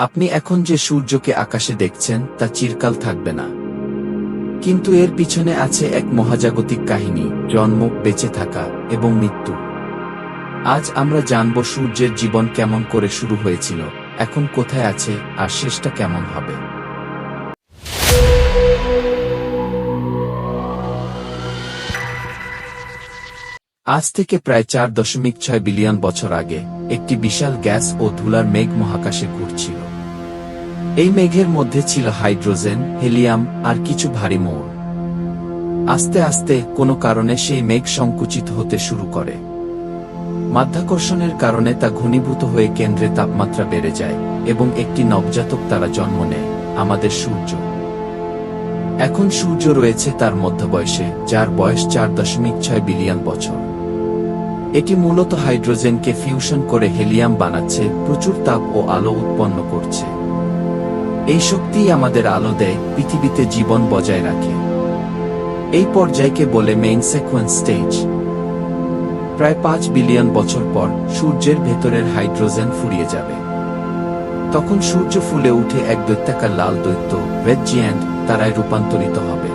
আপনি এখন যে সূর্যকে আকাশে দেখছেন, তা চিরকাল থাকবে না। কিন্তু এর পিছনে আছে এক মহাজাগতিক কাহিনী, জন্ম, বেঁচে থাকা এবং মৃত্যু। আজ আমরা জানব সূর্যের জীবন কেমন করে শুরু হয়েছিল, এখন কোথায় আছে, আর শেষটা কেমন হবে। আজ থেকে প্রায় চার দশমিক ছয় বিলিয়ন বছর আগে, একটি বিশাল গ্যাস ও ধুলার মেঘ মহাকাশে ঘুরছিল। এই মেঘের মধ্যে ছিল হাইড্রোজেন, হেলিয়াম, আর কিছু ভারী মৌল। আস্তে আস্তে, কোনো কারণে সেই মেঘ সংকুচিত হতে শুরু করে। মাধ্যাকর্ষণের কারণে তা ঘনীভূত হয়ে কেন্দ্রে তাপমাত্রা বেড়ে যায়, এবং একটি নবজাতক তারা জন্ম নেয়, আমাদের সূর্য। এখন সূর্য রয়েছে তার মধ্যবয়সে, যার বয়স চার দশমিক ছয় বিলিয়ন বছর। এটি মূলত হাইড্রোজেনকে ফিউশন করে হেলিয়াম বানাচ্ছে, প্রচুর তাপ ও আলো উৎপন্ন করছে। এই শক্তিই আমাদের আলো দেয়, পৃথিবীতে জীবন বজায় রাখে। এই পর্যায়কে বলে মেইন সেকোয়েন্স স্টেজ প্রায় পাঁচ বিলিয়ন বছর পর সূর্যের ভেতরের হাইড্রোজেন ফুরিয়ে যাবে। তখন সূর্য ফুলে উঠে এক দৈত্যাকার লাল দৈত্য রেড জিয়ান্ট তারায় রূপান্তরিত হবে।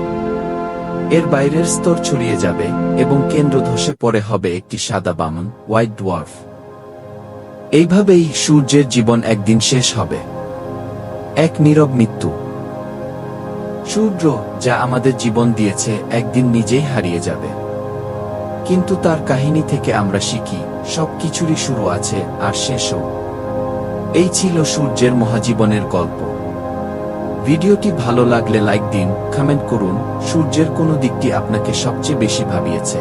এর বাইরের স্তর ছড়িয়ে যাবে এবং কেন্দ্র ধসে পড়ে হবে একটি সাদা বামন হোয়াইট ডোয়ার্ফ এইভাবেই সূর্যের জীবন একদিন শেষ হবে। এক নীরব মৃত্যু। সূর্য যা আমাদের জীবন দিয়েছে, একদিন নিজেই হারিয়ে যাবে। কিন্তু তার কাহিনী থেকে আমরা শিখি সব কিছুরই শুরু আছে আর শেষও। এই ছিল সূর্যের মহাজীবনের গল্প। ভিডিওটি ভালো লাগলে লাইক দিন কমেন্ট করুন, সূর্যের কোন দিকটি আপনাকে সবচেয়ে বেশি ভাবিয়েছে।